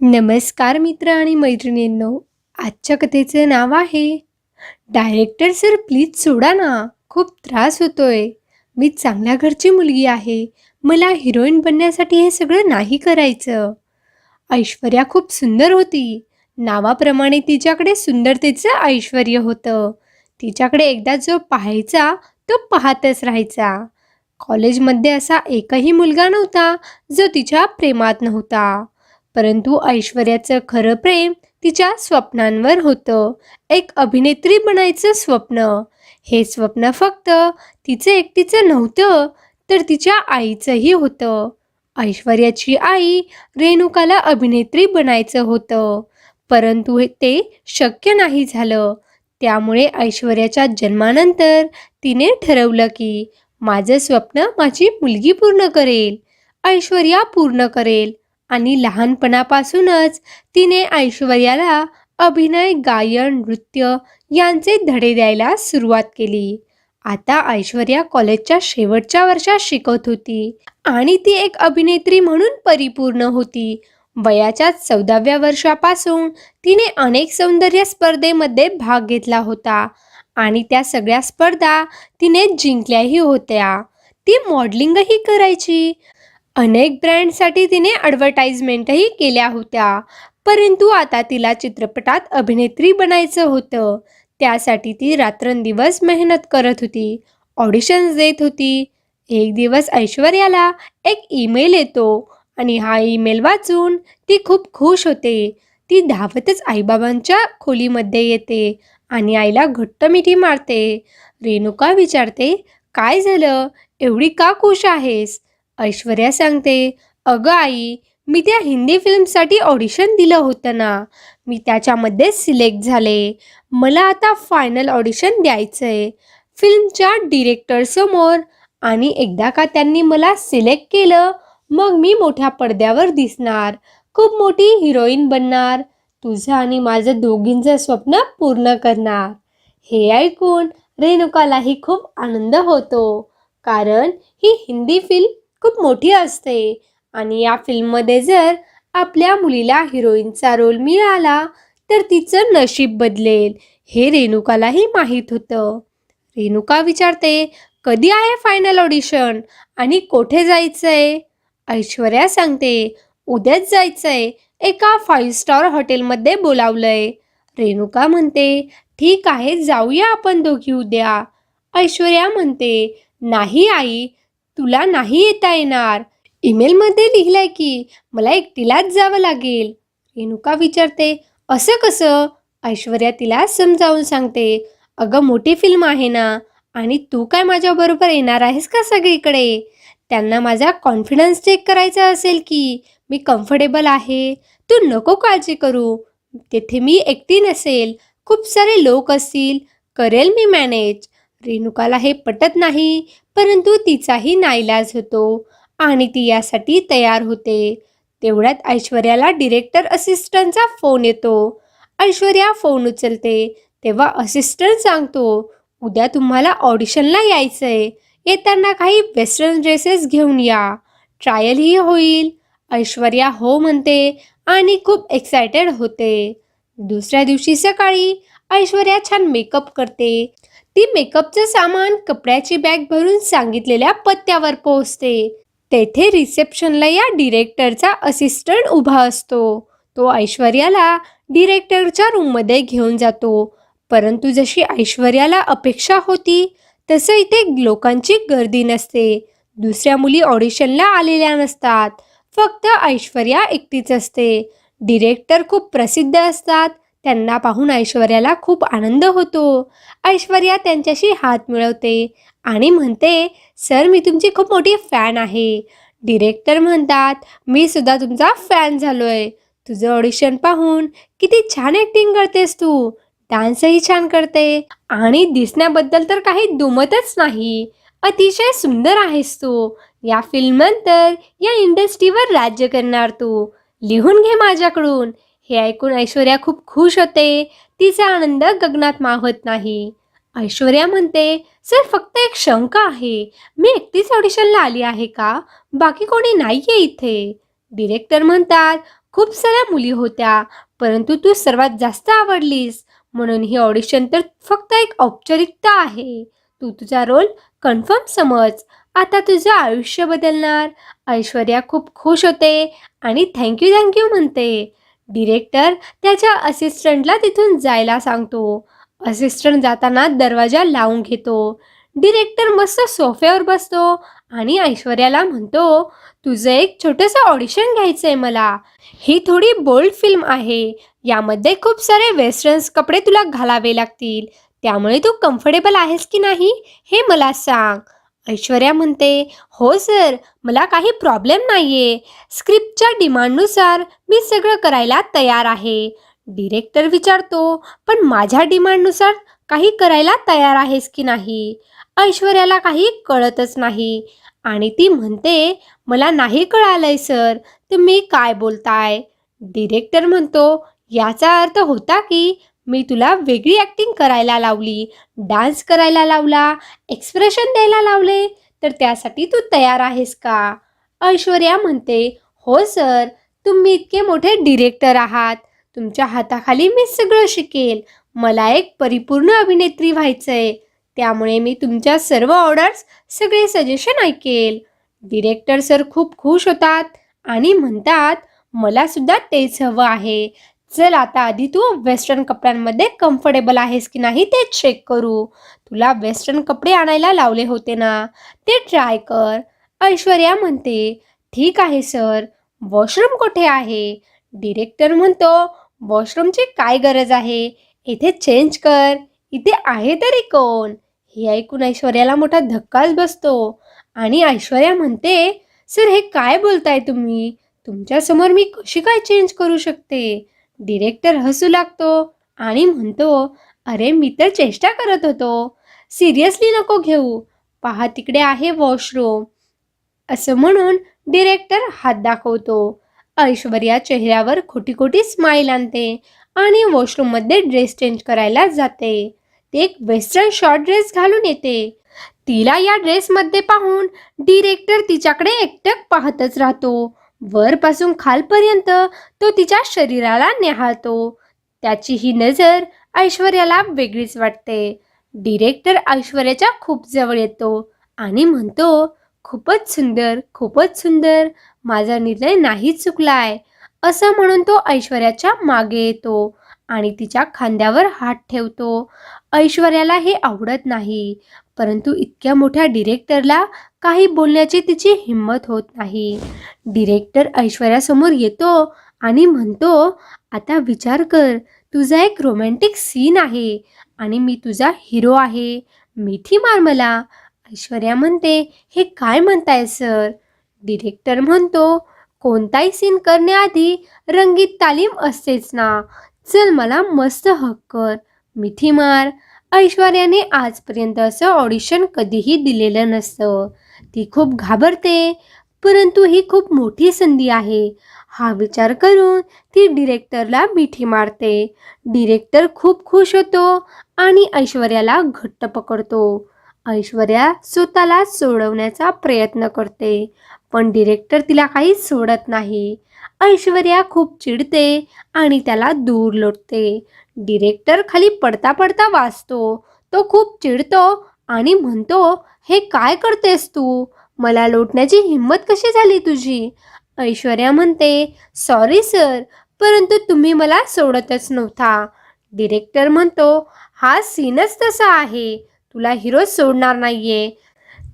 नमस्कार मित्र आणि मैत्रिणींनो आजच्या कथेचं नाव आहे डायरेक्टर सर प्लीज सोडा ना खूप त्रास होतोय. मी चांगल्या घरची मुलगी आहे मला हिरोईन बनण्यासाठी हे सगळं नाही करायचं. ऐश्वर्या खूप सुंदर होती. नावाप्रमाणे तिच्याकडे सुंदरतेचं ऐश्वर होतं. तिच्याकडे एकदा जो पाहायचा तो पाहतच राहायचा. कॉलेजमध्ये असा एकही मुलगा नव्हता जो तिच्या प्रेमात नव्हता. परंतु ऐश्वर्याचं खरं प्रेम तिच्या स्वप्नांवर होतं. एक अभिनेत्री बनायचं स्वप्न. हे स्वप्न फक्त तिचं एकटीचं नव्हतं तर तिच्या आईचंही होतं. ऐश्वर्याची आई रेणुकाला अभिनेत्री बनायचं होतं. परंतु हे- ते शक्य नाही झालं. त्यामुळे ऐश्वर्याच्या जन्मानंतर तिने ठरवलं की माझं स्वप्न माझी मुलगी पूर्ण करेल. ऐश्वर्या पूर्ण करेल. आणि लहानपणापासूनच तिने ऐश्वर्याला अभिनय गायन नृत्य यांचे धडे द्यायला सुरुवात केली. आता ऐश्वर्या कॉलेजच्या शेवटच्या वर्षात शिकत होती आणि ती एक अभिनेत्री म्हणून परिपूर्ण होती. वयाच्या चौदाव्या वर्षापासून तिने अनेक सौंदर्य स्पर्धेमध्ये भाग घेतला होता आणि त्या सगळ्या स्पर्धा तिने जिंकल्याही होत्या. ती मॉडलिंगही करायची. अनेक ब्रँडसाठी तिने ॲडव्हर्टाइजमेंटही केल्या होत्या. परंतु आता तिला चित्रपटात अभिनेत्री बनायचं होतं. त्यासाठी ती रात्रंदिवस मेहनत करत होती. ऑडिशन्स देत होती. एक दिवस ऐश्वर्याला एक ईमेल येतो आणि हा ईमेल वाचून ती खूप खुश होते. ती धावतच आईबाबांच्या खोलीमध्ये येते आणि आईला घट्ट मिठी मारते. रेणुका विचारते काय झालं? एवढी का खुश आहेस? ऐश्वर्या सांगते अगं आई मी त्या हिंदी फिल्मसाठी ऑडिशन दिलं होतं ना. मी त्याच्यामध्ये सिलेक्ट झाले. मला आता फायनल ऑडिशन द्यायचं आहे फिल्मच्या डिरेक्टरसमोर आणि एकदा का त्यांनी मला सिलेक्ट केलं मग मी मोठ्या पडद्यावर दिसणार. खूप मोठी हिरोईन बनणार. तुझं आणि माझं दोघींचं स्वप्न पूर्ण करणार. हे ऐकून रेणुकालाही खूप आनंद होतो. कारण ही हिंदी फिल्म खूप मोठी असते. आणि या फिल्ममध्ये जर आपल्या मुलीला हिरोईनचा रोल मिळाला तर तिचं नशीब बदलेल हे रेणुकालाही माहीत होतं. रेणुका विचारते कधी आहे फायनल ऑडिशन आणि कोठे जायचंय? ऐश्वर्या सांगते उद्याच जायचंय. एका फाईव्ह स्टार हॉटेलमध्ये बोलावलंय. रेणुका म्हणते ठीक आहे जाऊया आपण दोघी उद्या. ऐश्वर्या म्हणते नाही आई तुला नाही येता येणार. ईमेलमध्ये लिहिलंय की मला एकटीलाच जावं लागेल. रेणुका विचारते असं कसं? ऐश्वर्या तिला समजावून सांगते अगं मोठी फिल्म आहे ना आणि तू काय माझ्याबरोबर येणार आहेस का सगळीकडे? त्यांना माझा कॉन्फिडन्स चेक करायचा असेल की मी कम्फर्टेबल आहे. तू नको काळजी करू. तेथे मी एकटी नसेल. खूप सारे लोक असतील. करेल मी मॅनेज रेणुकाला हे पटत नाही. परंतु तिचाही नाईलाज होतो आणि ती यासाठी तयार होते. तेवढ्यात ऐश्वर्याला डिरेक्टर असिस्टंटचा फोन येतो. ऐश्वर्या फोन उचलते. तेव्हा असिस्टंट सांगतो उद्या तुम्हाला ऑडिशनला यायचंय. येताना काही वेस्टर्न ड्रेसेस घेऊन या. ट्रायलही होईल. ऐश्वर्या हो म्हणते आणि खूप एक्सायटेड होते. दुसऱ्या दिवशी सकाळी ऐश्वर्या छान मेकअप करते. ती मेकअपचं सामान कपड्याची बॅग भरून सांगितलेल्या पत्त्यावर पोहोचते. तेथे रिसेप्शनला या डिरेक्टरचा असिस्टंट उभा असतो. तो ऐश्वर्याला डिरेक्टरच्या रूममध्ये घेऊन जातो. परंतु जशी ऐश्वर्याला अपेक्षा होती तसं इथे लोकांची गर्दी नसते. दुसऱ्या मुली ऑडिशनला आलेल्या नसतात. फक्त ऐश्वर्या एकटीच असते. डिरेक्टर खूप प्रसिद्ध असतात. त्यांना पाहून ऐश्वर्याला खूप आनंद होतो. ऐश्वर्या त्यांच्याशी हात मिळवते आणि म्हणते सर मी तुमची खूप मोठी फॅन आहे. डिरेक्टर म्हणतात मी सुद्धा तुमचा फॅन झालोय. तुझं ऑडिशन पाहून किती छान ॲक्टिंग करतेस तू. डान्सही छान करते आणि दिसण्याबद्दल तर काही दुमतच नाही. अतिशय सुंदर आहेस तू. या फिल्मनंतर या इंडस्ट्रीवर राज्य करणार तू. लिहून घे माझ्याकडून. हे ऐकून ऐश्वर्या खूप खुश होते. तिचा आनंद गगनात मावत नाही. ऐश्वर्या म्हणते सर फक्त एक शंका आहे. मी एकटीच ऑडिशनला आली आहे का? बाकी कोणी नाही आहे इथे. डिरेक्टर म्हणतात खूप साऱ्या मुली होत्या परंतु तू सर्वात जास्त आवडलीस. म्हणून ही ऑडिशन तर फक्त एक औपचारिकता आहे. तू तुझा रोल कन्फर्म समज. आता तुझं आयुष्य बदलणार. ऐश्वर्या खूप खुश होते आणि थँक्यू थँक्यू म्हणते. डिरेक्टर त्याच्या असिस्टंटला तिथून जायला सांगतो. असिस्टंट जाताना दरवाजा लावून घेतो. डिरेक्टर मस्त सोफ्यावर बसतो आणि ऐश्वर्याला म्हणतो तुझं एक छोटंसं ऑडिशन घ्यायचं आहे मला. ही थोडी बोल्ड फिल्म आहे. यामध्ये खूप सारे वेस्टर्न्स कपडे तुला घालावे लागतील. त्यामुळे तू कम्फर्टेबल आहेस की नाही हे मला सांग. ऐश्वर्या म्हणते हो सर मला काही प्रॉब्लेम नाहीये. स्क्रिप्टच्या डिमांडनुसार मी सगळं करायला तयार आहे. डिरेक्टर विचारतो पण माझ्या डिमांडनुसार काही करायला तयार आहेस की नाही? ऐश्वर्याला काही कळतच नाही आणि ती म्हणते मला नाही कळालंय सर. तुम्ही काय बोलताय? डिरेक्टर म्हणतो याचा अर्थ होता की मी तुला वेगळी ॲक्टिंग करायला लावली डान्स करायला लावला एक्सप्रेशन द्यायला लावले तर त्यासाठी तू तयार आहेस का? ऐश्वर्या म्हणते हो सर तुम्ही इतके मोठे डिरेक्टर आहात. तुमच्या हाताखाली मी सगळं शिकेल. मला एक परिपूर्ण अभिनेत्री व्हायचंय. त्यामुळे मी तुमच्या सर्व ऑर्डर्स सगळे सजेशन ऐकेल. डिरेक्टर सर खूप खुश होतात आणि म्हणतात मला सुद्धा तेच हवं आहे. चल आता आधी तू वेस्टर्न कपड्यांमध्ये कम्फर्टेबल आहेस की नाही ते चेक करू. तुला वेस्टर्न कपडे आणायला लावले होते ना ते ट्राय कर. ऐश्वर्या म्हणते ठीक आहे सर वॉशरूम कुठे आहे? डिरेक्टर म्हणतो वॉशरूमची काय गरज आहे? इथे चेंज कर. इथे आहे तरी कोण? हे ऐकून ऐश्वर्याला मोठा धक्काच बसतो. आणि ऐश्वर्या म्हणते सर हे काय बोलताय तुम्ही? तुमच्यासमोर मी कशी काय चेंज करू शकते? डिरेक्टर हसू लागतो आणि म्हणतो अरे मी तर चेष्टा करत होतो. सिरियसली नको घेऊ. पहा तिकडे आहे वॉशरूम असं म्हणून डिरेक्टर हात दाखवतो. ऐश्वर्या चेहऱ्यावर खोटी खोटी स्माईल आणते आणि वॉशरूममध्ये ड्रेस चेंज करायला जाते. ते एक वेस्टर्न शॉर्ट ड्रेस घालून येते. तिला या ड्रेसमध्ये पाहून डिरेक्टर तिच्याकडे एकटक पाहतच राहतो. वरपासून खालपर्यंत तो तिच्या शरीराला निहाळतो. त्याची ही नजर ऐश्वर्याला वेगळीच वाटते. डिरेक्टर ऐश्वर्याच्या खूप जवळ येतो आणि म्हणतो खूपच सुंदर खूपच सुंदर माझा निर्णय नाही चुकलाय. असं म्हणून तो ऐश्वर्याच्या मागे येतो. आणि तिच्या खांद्यावर हात ठेवतो. ऐश्वर्याला हे आवडत नाही. परंतु इतक्या मोठ्या डिरेक्टरला काही बोलण्याची तिची हिंमत होत नाही. डिरेक्टर ऐश्वर्यासमोर येतो आणि म्हणतो आता विचार कर तुझा एक रोमॅन्टिक सीन आहे आणि मी तुझा हिरो आहे. मिठी मार मला. ऐश्वर्या म्हणते हे काय म्हणताय सर? डिरेक्टर म्हणतो कोणताही सीन करण्याआधी रंगीत तालीम असतेच ना. चल मला मस्त हक कर. मिठी मार. ऐश्वर्याने आजपर्यंत असं ऑडिशन कधीही दिलेलं नसतं. ती खूप घाबरते परंतु ही खूप मोठी संधी आहे. हा विचार करून ती डिरेक्टरला मिठी मारते. डिरेक्टर खूप खुश होतो आणि ऐश्वर्याला घट्ट पकडतो. ऐश्वर्या स्वतःला सोडवण्याचा प्रयत्न करते पण डिरेक्टर तिला काही सोडत नाही. ऐश्वर्या खूप चिडते आणि त्याला दूर लोटते. डिरेक्टर खाली पडता पडता वाचतो. तो खूप चिडतो आणि म्हणतो हे काय करतेस तू? मला लोटण्याची हिंमत कशी झाली तुझी? ऐश्वर्या म्हणते सॉरी सर परंतु तुम्ही मला सोडतच नव्हता. डिरेक्टर म्हणतो हा सीनच तसा आहे. तुला हिरो सोडणार नाहीये.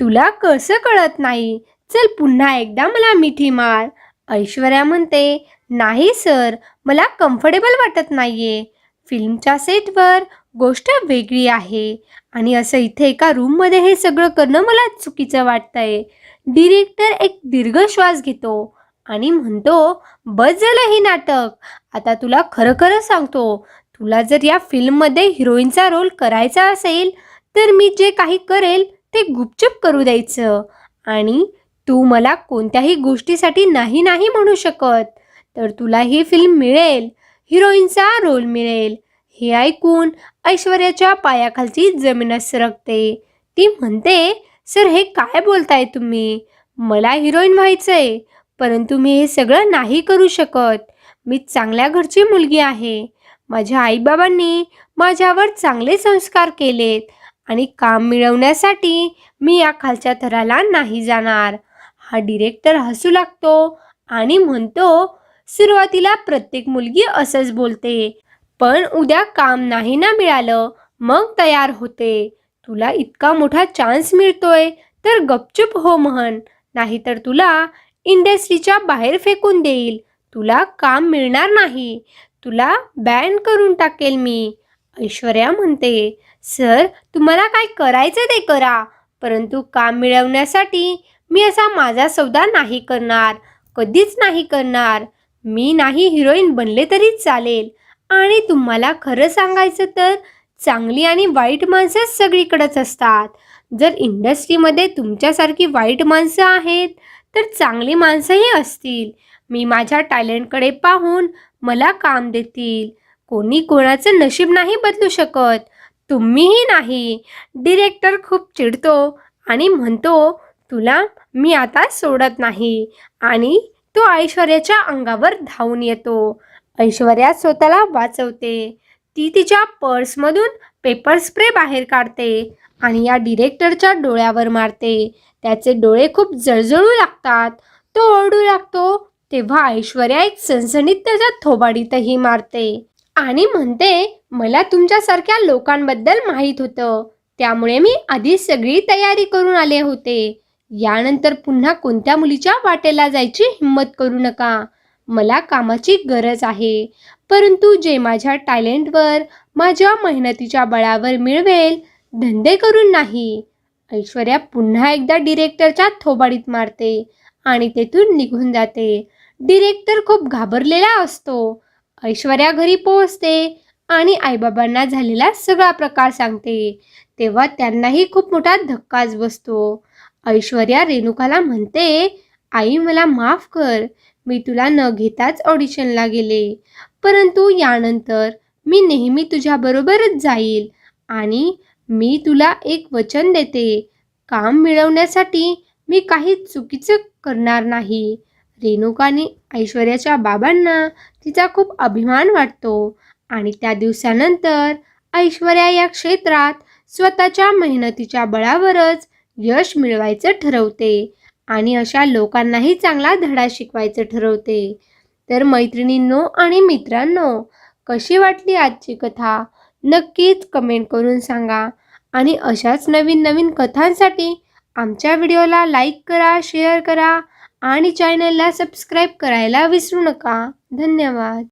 तुला कसं कळत नाही? चल पुन्हा एकदा मला मिठी मार. ऐश्वर्या म्हणते नाही सर मला कम्फर्टेबल वाटत नाहीये. फिल्मच्या सेटवर गोष्ट वेगळी आहे आणि असं इथे एका रूममध्ये हे सगळं करणं मला चुकीचं वाटतंय. डिरेक्टर एक दीर्घ श्वास घेतो आणि म्हणतो बस झालं हे नाटक. आता तुला खरं खरं सांगतो तुला जर या फिल्ममध्ये हिरोईनचा रोल करायचा असेल तर मी जे काही करेल ते गुपचूप करू द्यायचं. आणि तू मला कोणत्याही गोष्टीसाठी नाही नाही म्हणू शकत. तर तुला ही फिल्म मिळेल हिरोईनचा रोल मिळेल. हे ऐकून ऐश्वर्याच्या पायाखालची जमीनच सरकते. ती म्हणते सर हे काय बोलताय तुम्ही? मला हिरोईन व्हायचंय परंतु मी हे सगळं नाही करू शकत. मी चांगल्या घरची मुलगी आहे. माझ्या आईबाबांनी माझ्यावर चांगले संस्कार केलेत आणि काम मिळवण्यासाठी मी या खालच्या थराला नाही जाणार. हा डिरेक्टर हसू लागतो आणि म्हणतो सुरुवातीला प्रत्येक मुलगी असंच बोलते पण उद्या काम नाही ना मिळालं मग तयार होते. तुला इतका मोठा चान्स मिळतोय तर गपचूप हो म्हण नाहीतर तुला इंडस्ट्रीच्या बाहेर फेकून देईल. तुला काम मिळणार नाही तुला बॅन करून टाकेल मी. ऐश्वर्या म्हणते सर तुम्हाला काय करायचं ते करा परंतु काम मिळवण्यासाठी मी असा माझा सौदा नाही करणार कधीच नाही करणार. मी नाही हिरोईन बनले तरी चालेल. आणि तुम्हाला खरं सांगायचं तर चांगली आणि वाईट माणसं सगळीकडेच असतात. जर इंडस्ट्रीमध्ये तुमच्यासारखी वाईट माणसं आहेत तर चांगली माणसंही असतील. मी माझ्या टॅलेंटकडे पाहून मला काम देतील. कोणी कोणाचं नशीब नाही बदलू शकत. तुम्हीही नाही. डिरेक्टर खूप चिडतो आणि म्हणतो तुला मी आता सोडत नाही. आणि तो ऐश्वर्याच्या अंगावर धावून येतो. ऐश्वर्या स्वतःला वाचवते. ती तिच्या पर्समधून पेपर स्प्रे बाहेर काढते आणि या डिरेक्टरच्या डोळ्यावर मारते. त्याचे डोळे खूप जळजळू लागतात. तो ओरडू लागतो. तेव्हा ऐश्वर्या एक सणसणीत त्याच्या थोबाडीतही मारते आणि म्हणते मला तुमच्यासारख्या लोकांबद्दल माहीत होतं. त्यामुळे मी आधी सगळी तयारी करून आले होते. यानंतर पुन्हा कोणत्या मुलीच्या वाटेला जायची हिंमत करू नका? मला कामाची गरज आहे. परंतु जे माझ्या टॅलेंटवर माझ्या मेहनतीच्या बळावर मिळवेल धंदे करून नाही. ऐश्वर्या पुन्हा एकदा डिरेक्टरच्या थोबाडीत मारते आणि तेथून निघून जाते. डिरेक्टर खूप घाबरलेला असतो. ऐश्वर्या घरी पोहोचते आणि आईबाबांना झालेला सगळा प्रकार सांगते. तेव्हा त्यांनाही खूप मोठा धक्काच बसतो. ऐश्वर्या रेणुकाला म्हणते आई मला माफ कर. मी तुला न घेताच ऑडिशनला गेले. परंतु यानंतर मी नेहमी तुझ्याबरोबरच जाईल आणि मी तुला एक वचन देते. काम मिळवण्यासाठी मी काही चुकीचं करणार नाही. रेणुकाने ऐश्वर्याच्या बाबांना तिचा खूप अभिमान वाटतो आणि त्या दिवसानंतर ऐश्वर्या या क्षेत्रात स्वतःच्या मेहनतीच्या बळावरच यश मिळवायचं ठरवते आणि अशा लोकांनाही चांगला धडा शिकवायचं ठरवते. तर मैत्रिणींनो आणि मित्रांनो कशी वाटली आजची कथा? नक्कीच कमेंट करून सांगा आणि अशाच नवीन नवीन कथांसाठी आमच्या व्हिडिओला लाईक करा शेअर करा आणि चॅनलला सबस्क्राईब करायला विसरू नका. धन्यवाद.